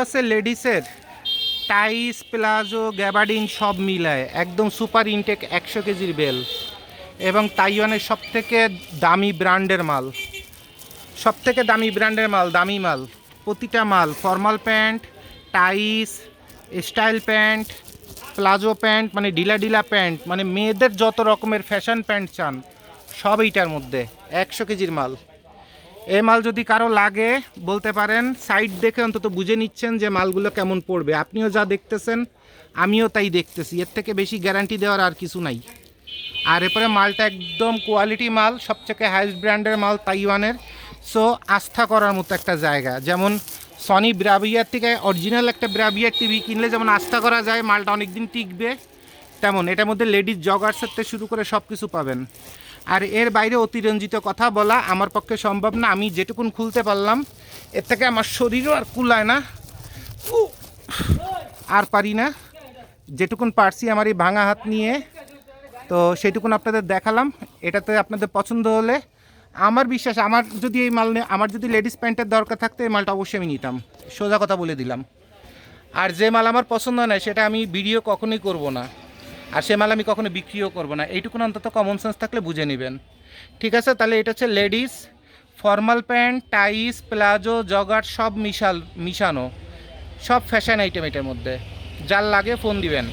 হচ্ছে লেডিসের টাইস palazzo gabardine সব মিলায়। একদম সুপার ইনটেক একশো কেজির বেল। এবং তাইওয়ানের সব থেকে দামি ব্র্যান্ডের মাল। সব থেকে দামি ব্র্যান্ডের মাল, দামি মাল। প্রতিটা মাল। Formal pant tights style pant palazzo pant মানে ডিলা ডিলা প্যান্ট। মানে মেয়েদের যত রকমের ফ্যাশন প্যান্ট চান, সব এইটার মধ্যে। একশো কেজির মাল। এ মাল যদি কারও লাগে, বলতে পারেন সাইড দেখে অন্তত বুঝে নিচ্ছেন যে মালগুলো কেমন পড়বে। আপনিও যা দেখতেছেন, আমিও তাই দেখতেছি। এর থেকে বেশি গ্যারান্টি দেওয়ার আর কিছু নাই। আর এরপরে মালটা একদম কোয়ালিটি মাল সবথেকে হাইস্ট ব্র্যান্ডের মাল তাইওয়ানের। সো আস্থা করার মতো একটা জায়গা। যেমন সনি ব্রাবিয়ার থেকে অরিজিনাল একটা ব্রাবিয়ার টিভি কিনলে যেমন আস্থা করা যায়, মালটা অনেক দিন টিকবে। তেমন, এটার মধ্যে লেডিস জগার্সের থেকে শুরু করে সব কিছু পাবেন। আর এর বাইরে অতিরঞ্জিত কথা বলা আমার পক্ষে সম্ভব না, আমি যেটুকুন খুলতে পারলাম, এর থেকে আমার শরীরও আর কুলায় না। আর পারি না। যেটুকুন পারছি আমার এই ভাঙা হাত নিয়ে, তো সেটুকুন আপনাদের দেখালাম। এটাতে আপনাদের পছন্দ হলে আমার বিশ্বাস, আমার যদি এই মাল আমার যদি লেডিস প্যান্টের দরকার থাকতো, এই মালটা অবশ্যই আমি নিতাম। সোজা কথা বলে দিলাম। আর যে মাল আমার পছন্দ নয় সেটা আমি ভিডিও কখনোই করব না। আর সে মাল আমি কখনো বিক্রিও করব না। এইটুকুন অন্তত কমন সেন্স থাকলে বুঝে নেবেন। ঠিক আছে? তাহলে এটা হচ্ছে ladies formal pant tights palazzo, jogger সব মিশাল মিশানো। সব ফ্যাশন আইটেম এটার মধ্যে। যার লাগে ফোন দিবেন।